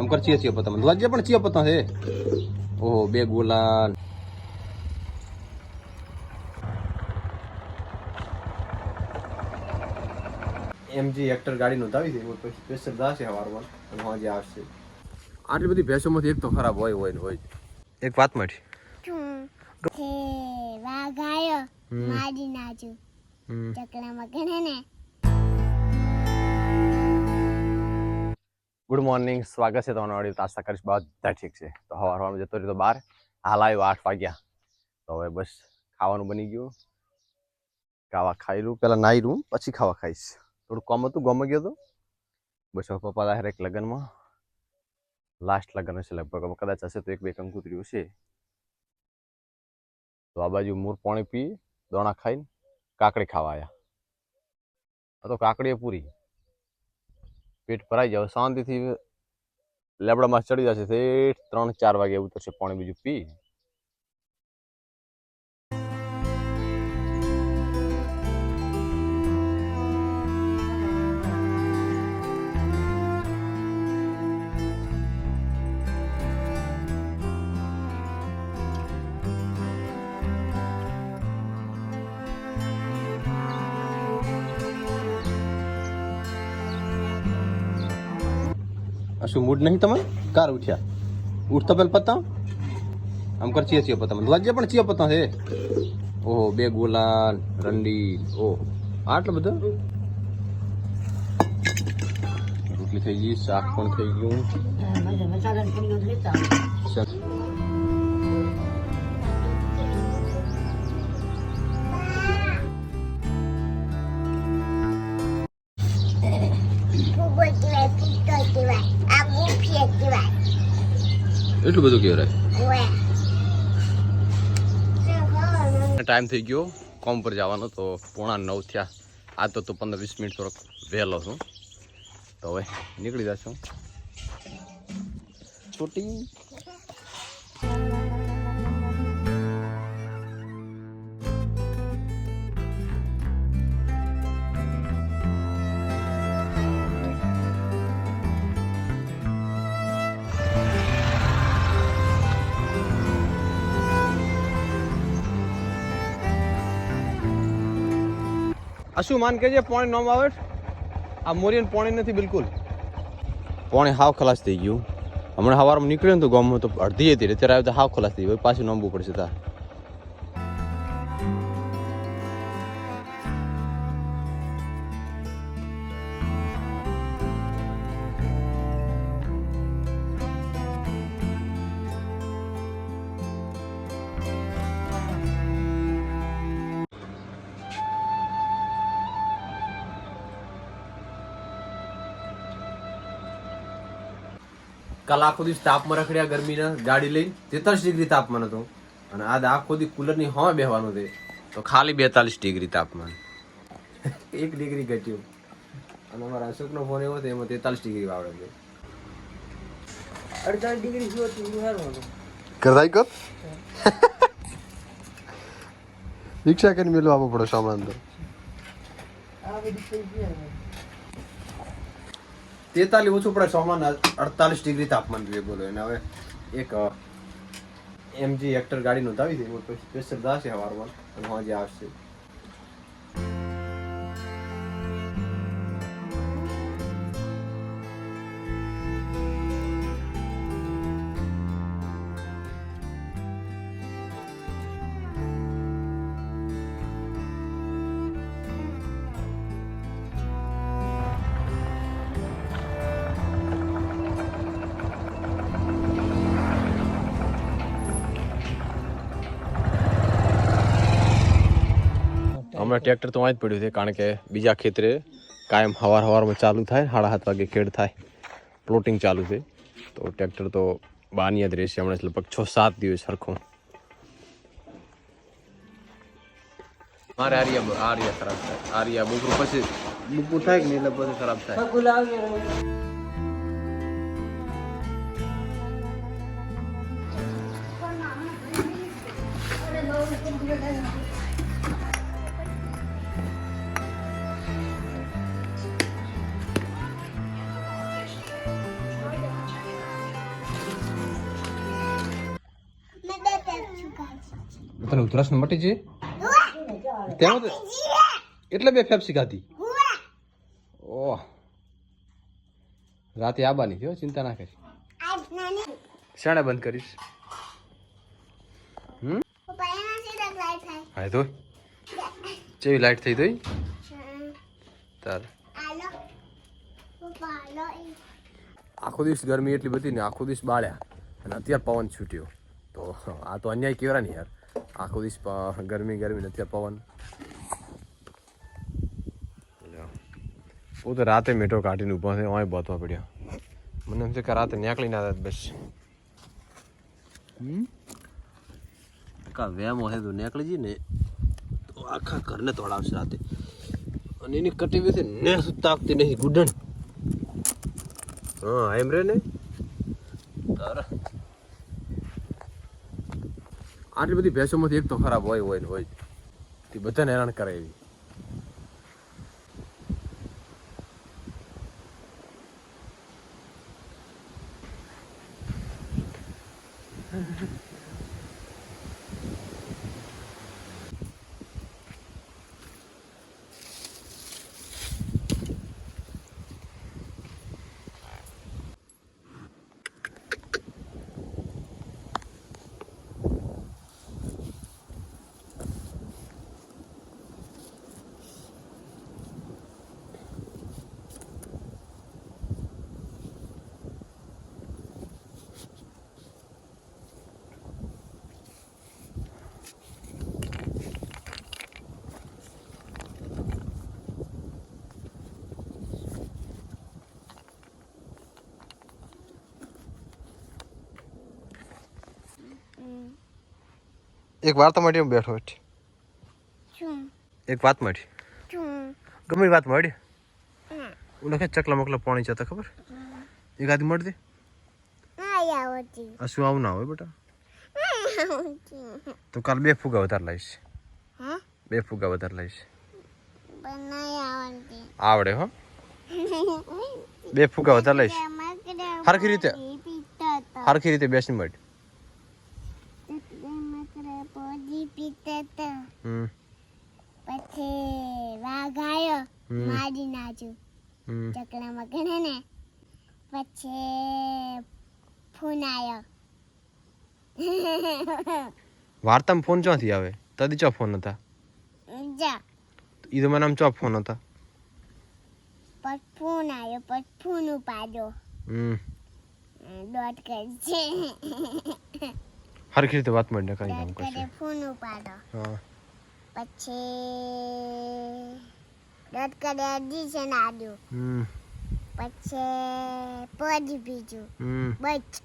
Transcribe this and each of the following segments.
આમ કર છીએ છીએ પતંગ. ધ્વજ પણ છીએ પતંગ છે ઓહો બે ગોલા એમજી એક્ટર ગાડી નોંધાવી છે પછી સ્પેશિયલ દાશે હવારમાં. અને હાજે આવશે. આટલી બધી ભેંસોમાંથી એક તો ખરાબ હોય હોય ને હોય. એક વાત મળી. હે વાઘ આયો મારી નાજુ. ચકલામાં ગણે ને. ગુડ મોર્નિંગ સ્વાગત છે તમારું વાળી આશા કરીશ બધા ઠીક છે. તો હવાર હવારમાં જતો રહ્યો તો બાર હાલ આવ્યો આઠ વાગ્યા. તો હવે બસ ખાવાનું બની ગયું. ખાવા ખાઈ લઉં, પહેલાં નાહી લઉં, પછી ખાવા ખાઈશ. થોડું કોમ હતું, ગમે ગયો તો. બસ હવે પપ્પા દાહેર એક લગ્નમાં. લાસ્ટ લગ્ન હશે લગભગ. કદાચ હશે તો એક બે કંકુતરીઓ છે. તો આ બાજુ મૂર પાણી પી, દોણા ખાઈને કાકડી ખાવા આવ્યા તો કાકડીએ પૂરી. પેટ ભરાઈ જાવ શાંતિથી લેબડામાં ચડી જશે શેઠ ત્રણ ચાર વાગે ઉતરશે, પાણી બીજું પી. શું મૂડ નહીં તમે કાર ઉઠ્યા. ઉઠતા પેલા પત્તા? આમ કર છીએ ચિયા પત્તા. ધ્વજ પણ છીએ પત્તા છે. ઓહો બે ગુલાલ રંડી ઓહો. આટલું બધું? રોટલી થઈ ગઈ શાક પણ થઈ ગયું. એટલું બધું કહેવાય? ટાઈમ થઈ ગયો કોમ પર જવાનો તો પોણા નવ થયા. આ તો તો પંદર વીસ મિનિટ થોડોક વહેલો છું. તો હવે નીકળી જશું. છોટી. શું માન કેજે પાણી નોમ આવે આ મોરિયન પાણી નથી, બિલકુલ. પાણી હાવ ખલાસ થઈ ગયું. હમણાં સવારમાં નીકળ્યું હતું ગામમાં તો અડધી હતી. અત્યારે આવે તો હાવ ખલાસ થઈ ગયું. પાછું નોંધવું પડશે તાર કાલ આખો દિવસ તાપમાં રખડ્યા ગરમીના ગાડી લઈને તેતાલીસ ડિગ્રી તાપમાન હતું. અને આજ આખો દી કુલરની હવા બેહવાનું છે. તો ખાલી બેતાલીસ ડિગ્રી તાપમાન. એક ડિગ્રી ઘટ્યું. અને અમારા અશોકનો ફોન એવો હતો એમાં તેતાલીસ ડિગ્રી વાવડે છે. અડતાલીસ ડિગ્રી એવું કરતાઈ કર. રિક્ષા કરીને મેળવા આવવો પડે સામાન તો. આ બધી તેતાલીસ ઓછું પડે સોમાન અડતાલીસ ડિગ્રી તાપમાન જોઈએ બોલો. એને હવે એક એમજી એક્ટર ગાડી નોંધાવી હતી સ્પેશિયલ દાશે હવારમાં? અને હાજે આવશે. હમણાં ટ્રેક્ટર તો અહીં જ પડ્યું છે કારણ કે બીજા ખેતરે કાયમ હવાર હવારમાં ચાલુ થાય સાડા સાત વાગે ખેડ થાય. પ્લોટિંગ ચાલુ છે. તો ટ્રેક્ટર તો બાની જ રહેશે હમણાં લગભગ છ સાત દિવસ સરખું. મારે આરિયા આરિયા ખરાબ થાય. આરિયા બપોર પછી બપોર થાય કે નહીં એટલે પછી ખરાબ થાય. પગું લાવ્યો તને ઉધરસ મટી છે તેમાં એટલે બે ફેફસી ખાધી? ઓહ. રાતે આબાની થયો ચિંતા ના કરી શાણે બંધ કરીશ? હમ? હા તો. ચેવી લાઈટ થઈ તોય? તાર. આખો દિવસ ગરમી એટલી બધી ને આખો દિવસ બાળ્યા. અને અત્યારે પવન છૂટ્યો. તો આ તો અન્યાય કેવરા ને યાર. આખો દિવસ પ- ગરમી ગરમી નથી પવન. હું તો રાતે મેટો કાઢીને ઊભો થયો અહીં બોતવા પડ્યો. મને એમ છે કે રાતે નીકળી ના બસ. હમ? કા વેમો હે તો નીકળી જઈએ ને તો આખા ઘરને તોડાવશે રાતે. અને એની કટી વિશે ને તાકતી નહીં ગુડણ હા એમ રે ને? તારા. આટલી બધી ભેંસોમાંથી એક તો ખરાબ હોય હોય હોય. તે બધાને હેરાન કરે એવી. એક વાર્તા માટે બેઠો છે. એક વાત મળી ગમે વાત મળી. હું. લખે ચકલા મકલા પાણી જતા ખબર? એક આદમી મળતી આ શું આવું ના હોય બેટા? તો કાલ બે ફુગા વધારે લાવીશ. હા? બે ફુગા વધારે લાવીશ. આવડે હો. બે ફુગા વધારે લઈશ હરખી રીતે. હરખી રીતે બેસી મળી મકડે પોજી પીતા હતા હમ પછી વાઘ આવ્યો. મારી નાજુ. ચકલા મકડે ને. પછી ફોન આવ્યો વાર્તામાં ફોન ચોથી આવે? તદી ચો ફોન હતા? એ તો મને આમ ચો ફોન હતા? પર ફોન આવ્યો પર ફોન ઉપાડ્યો. હમ. દોઢ કરશે હરખી રીતે વાત મળી કઈ કામ કરશે. કરે ફોન ઉપાડો હા. પછી કરે એડિશન આવ્યું હમ. પછી પદ બીજું. બચ.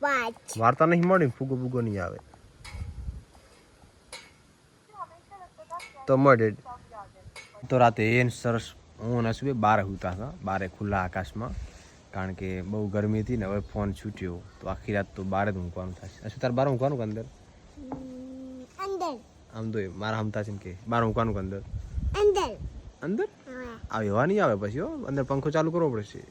પાંચ. વાર્તા નહીં મળી ફૂગો ફૂગો નહીં આવે. તો મળે. તો રાતે એ સરસ હું શું બારે હુતા હતા બારે ખુલ્લા આકાશમાં. કારણ કે બહુ ગરમી હતી ને હવે ફોન છૂટ્યો. તો આખી રાત તો બારે જ મૂકવાનું થશે અચ્છા તારે બાર મૂકવાનું કે અંદર? આમ તો મારા હમતા છે ને કે બાર મૂકવાનું કે અંદર? અંદર. અંદર? આ એવા નહીં આવે પછી હો. અંદર પંખો ચાલુ કરવો પડશે.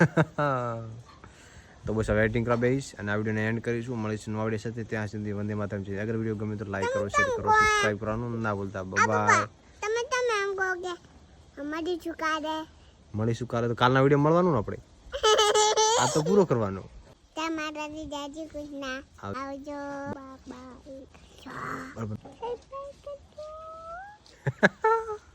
તો બસ હવે એડિટિંગ કરવા બેસીશ અને આ વિડીયોને એન્ડ કરીશું. મળીશું નવા વીડિયો સાથે. ત્યાં સુધી વંદે માતરમ. છે અગર વીડિયો ગમે તો લાઈક કરો શેર કરો સબસ્ક્રાઈબ કરવાનું ના ભૂલતા. બાય તમે તમે એમ કહો કે અમારી ચુકાદે. મળીશું કાલે તો કાલના વીડિયો મળવાનું ને આપણે? આ તો પૂરો કરવાનો. તમારાથી જાજી કૃષ્ણ. આવ- આવજો. બાય. બાય